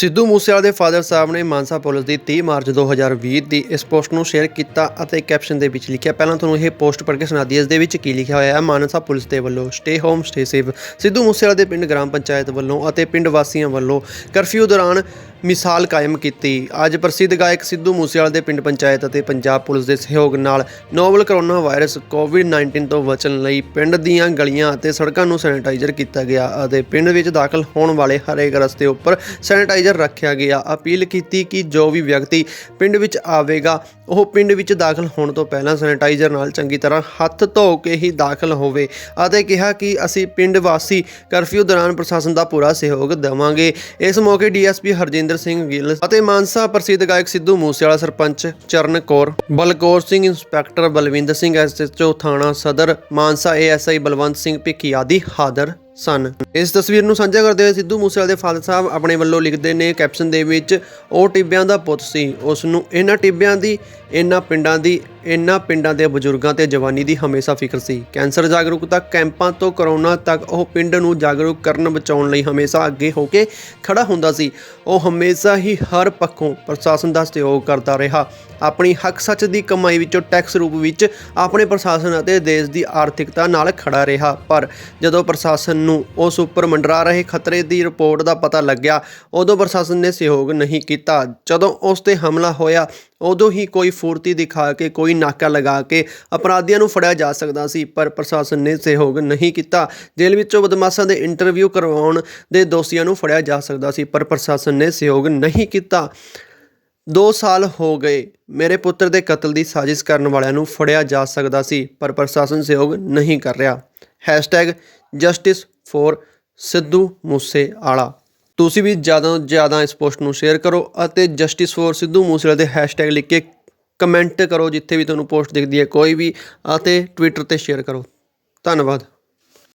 ਸਿੱਧੂ ਮੂਸੇਵਾਲੇ ਦੇ ਫਾਦਰ ਸਾਹਿਬ ਨੇ ਮਾਨਸਾ ਪੁਲਿਸ ਦੀ 30 ਮਾਰਚ 2020 ਦੀ ਇਸ ਪੋਸਟ ਨੂੰ ਸ਼ੇਅਰ ਕੀਤਾ ਅਤੇ ਕੈਪਸ਼ਨ ਦੇ ਵਿੱਚ ਲਿਖਿਆ, ਪਹਿਲਾਂ ਤੁਹਾਨੂੰ ਇਹ ਪੋਸਟ ਪੜ੍ਹ ਕੇ ਸੁਣਾ ਦਈਏ, ਇਸ ਦੇ ਵਿੱਚ ਕੀ ਲਿਖਿਆ ਹੋਇਆ ਹੈ? ਮਾਨਸਾ ਪੁਲਿਸ ਦੇ ਵੱਲੋਂ stay home stay safe Sidhu ਮੂਸੇਵਾਲੇ ਦੇ ਪਿੰਡ ਗ੍ਰਾਮ ਪੰਚਾਇਤ ਵੱਲੋਂ ਅਤੇ ਪਿੰਡ ਵਾਸੀਆਂ ਵੱਲੋਂ ਕਰਫਿਊ ਦੌਰਾਨ ਮਿਸਾਲ ਕਾਇਮ ਕੀਤੀ। ਅੱਜ ਪ੍ਰਸਿੱਧ ਗਾਇਕ ਸਿੱਧੂ ਮੂਸੇਵਾਲੇ ਦੇ ਪਿੰਡ ਪੰਚਾਇਤ ਅਤੇ ਪੰਜਾਬ ਪੁਲਿਸ ਦੇ ਸਹਿਯੋਗ ਨਾਲ ਨੋਵਲ ਕਰੋਨਾ ਵਾਇਰਸ ਕੋਵਿਡ-19 ਤੋਂ ਬਚਣ ਲਈ ਪਿੰਡ ਦੀਆਂ ਗਲੀਆਂ ਅਤੇ ਸੜਕਾਂ ਨੂੰ ਸੈਨੀਟਾਈਜ਼ਰ ਕੀਤਾ ਗਿਆ ਅਤੇ ਪਿੰਡ ਵਿੱਚ ਦਾਖਲ ਹੋਣ ਵਾਲੇ ਹਰੇਕ ਰਸਤੇ ਉੱਪਰ ਸੈਨੀਟਾਈਜ਼ਰ ਰੱਖਿਆ ਗਿਆ। ਅਪੀਲ ਕੀਤੀ ਕਿ ਜੋ ਵੀ ਵਿਅਕਤੀ ਪਿੰਡ ਵਿੱਚ ਆਵੇਗਾ, ਉਹ ਪਿੰਡ ਵਿੱਚ ਦਾਖਲ ਹੋਣ ਤੋਂ ਪਹਿਲਾਂ ਸੈਨੀਟਾਈਜ਼ਰ ਨਾਲ ਚੰਗੀ ਤਰ੍ਹਾਂ ਹੱਥ ਧੋ ਕੇ ਹੀ ਦਾਖਲ ਹੋਵੇ ਅਤੇ ਕਿਹਾ ਕਿ ਅਸੀਂ ਪਿੰਡ ਵਾਸੀ ਕਰਫਿਊ ਦੌਰਾਨ ਪ੍ਰਸ਼ਾਸਨ ਦਾ ਪੂਰਾ ਸਹਿਯੋਗ ਦੇਵਾਂਗੇ। ਇਸ ਮੌਕੇ ਡੀਐਸਪੀ ਹਰਜਿੰਦਰ ਸਿੰਘ ਗਿੱਲ ਅਤੇ ਮਾਨਸਾ ਪ੍ਰਸਿੱਧ ਗਾਇਕ ਸਿੱਧੂ ਮੂਸੇਵਾਲਾ, ਸਰਪੰਚ ਚਰਨ ਕੌਰ। ਬਲਕੌਰ ਸਿੰਘ ਇੰਸਪੈਕਟਰ ਬਲਵਿੰਦਰ ਸਿੰਘ ਐਸਐਚਓ ਥਾਣਾ ਸਦਰ, ਮਾਨਸਾ ਏਐਸਆਈ ਬਲਵੰਤ ਸਿੰਘ ਭਿੱਖੀ ਆਦਿ ਹਾਜ਼ਰ ਸਨ। ਇਸ ਤਸਵੀਰ ਨੂੰ ਸਾਂਝਾ ਕਰਦੇ ਹੋਏ ਸਿੱਧੂ ਮੂਸੇਵਾਲੇ ਦੇ ਫਾਦਰ ਸਾਹਿਬ ਆਪਣੇ ਵੱਲੋਂ ਲਿਖਦੇ ਨੇ, ਕੈਪਸ਼ਨ ਦੇ ਵਿੱਚ, ਉਹ ਟਿੱਬਿਆਂ ਦਾ ਪੁੱਤ ਸੀ। ਉਸ ਨੂੰ ਇਹਨਾਂ ਟਿੱਬਿਆਂ ਦੀ, ਇਹਨਾਂ ਪਿੰਡਾਂ ਦੀ ਇਹਨਾਂ ਪਿੰਡਾਂ ਦੇ ਬਜ਼ੁਰਗਾਂ ਤੇ ਜਵਾਨੀ ਦੀ ਹਮੇਸ਼ਾ ਫਿਕਰ ਸੀ। ਕੈਂਸਰ ਜਾਗਰੂਕਤਾ ਕੈਂਪਾਂ ਤੋਂ ਕਰੋਨਾ ਤੱਕ ਉਹ ਪਿੰਡ ਨੂੰ ਜਾਗਰੂਕ ਕਰਨ ਬਚਾਉਣ ਲਈ ਹਮੇਸ਼ਾ ਅੱਗੇ ਹੋ ਕੇ ਖੜਾ ਹੁੰਦਾ ਸੀ। ਉਹ ਹਮੇਸ਼ਾ ਹੀ ਹਰ ਪੱਖੋਂ ਪ੍ਰਸ਼ਾਸਨ ਦਾ ਸਹਿਯੋਗ ਕਰਦਾ ਰਿਹਾ। ਆਪਣੀ ਹੱਕ ਸੱਚ ਦੀ ਕਮਾਈ ਵਿੱਚੋਂ ਟੈਕਸ ਰੂਪ ਵਿੱਚ ਆਪਣੇ ਪ੍ਰਸ਼ਾਸਨ ਅਤੇ ਦੇਸ਼ ਦੀ ਆਰਥਿਕਤਾ ਨਾਲ ਖੜਾ ਰਿਹਾ। ਪਰ ਜਦੋਂ ਪ੍ਰਸ਼ਾਸਨ ਨੂੰ ਉਸ ਉੱਪਰ ਮੰਡਰਾ ਰਹੇ ਖਤਰੇ ਦੀ ਰਿਪੋਰਟ ਦਾ ਪਤਾ ਲੱਗਿਆ, ਉਦੋਂ ਪ੍ਰਸ਼ਾਸਨ ਨੇ ਸਹਿਯੋਗ ਨਹੀਂ ਕੀਤਾ। ਜਦੋਂ ਉਸ ਤੇ ਹਮਲਾ ਹੋਇਆ ਉਦੋਂ ਹੀ ਕੋਈ ਫੁਰਤੀ ਦਿਖਾ ਕੇ, ਕੋਈ ਨਾਕਾ ਲਗਾ ਕੇ ਅਪਰਾਧੀਆਂ ਨੂੰ ਫੜਿਆ ਜਾ ਸਕਦਾ ਸੀ, ਪਰ ਪ੍ਰਸ਼ਾਸਨ ਨੇ ਸਹਿਯੋਗ ਨਹੀਂ ਕੀਤਾ। ਜੇਲ੍ਹ ਵਿੱਚੋਂ ਬਦਮਾਸ਼ਾਂ ਦੇ ਇੰਟਰਵਿਊ ਕਰਵਾਉਣ ਦੇ ਦੋਸ਼ੀਆਂ ਨੂੰ ਫੜਿਆ ਜਾ ਸਕਦਾ ਸੀ, ਪਰ ਪ੍ਰਸ਼ਾਸਨ ਨੇ ਸਹਿਯੋਗ ਨਹੀਂ ਕੀਤਾ। 2 ਸਾਲ ਹੋ ਗਏ, ਮੇਰੇ ਪੁੱਤਰ ਦੇ ਕਤਲ ਦੀ ਸਾਜ਼ਿਸ਼ ਕਰਨ ਵਾਲਿਆਂ ਨੂੰ ਫੜਿਆ ਜਾ ਸਕਦਾ ਸੀ, ਪਰ ਪ੍ਰਸ਼ਾਸਨ ਸਹਿਯੋਗ ਨਹੀਂ ਕਰ ਰਿਹਾ। ਜਸਟਿਸ ਫॉर ਸਿੱਧੂ ਮੂਸੇ ਆਲਾ ਤੁਸੀਂ ਵੀ ਜ਼ਿਆਦਾ ਤੋਂ ਜ਼ਿਆਦਾ ਇਸ ਪੋਸਟ ਨੂੰ ਸ਼ੇਅਰ ਕਰੋ ਅਤੇ ਜਸਟਿਸ ਫॉर ਸਿੱਧੂ ਮੂਸੇਵਾਲਾ ਦੇ ਹੈਸ਼ਟੈਗ ਲਿਖ ਕੇ ਕਮੈਂਟ ਕਰੋ ਜਿੱਥੇ ਵੀ ਤੁਹਾਨੂੰ ਪੋਸਟ ਦਿਖਦੀ ਹੈ ਕੋਈ ਵੀ, ਅਤੇ ਟਵਿੱਟਰ ਤੇ ਸ਼ੇਅਰ ਕਰੋ। ਧੰਨਵਾਦ।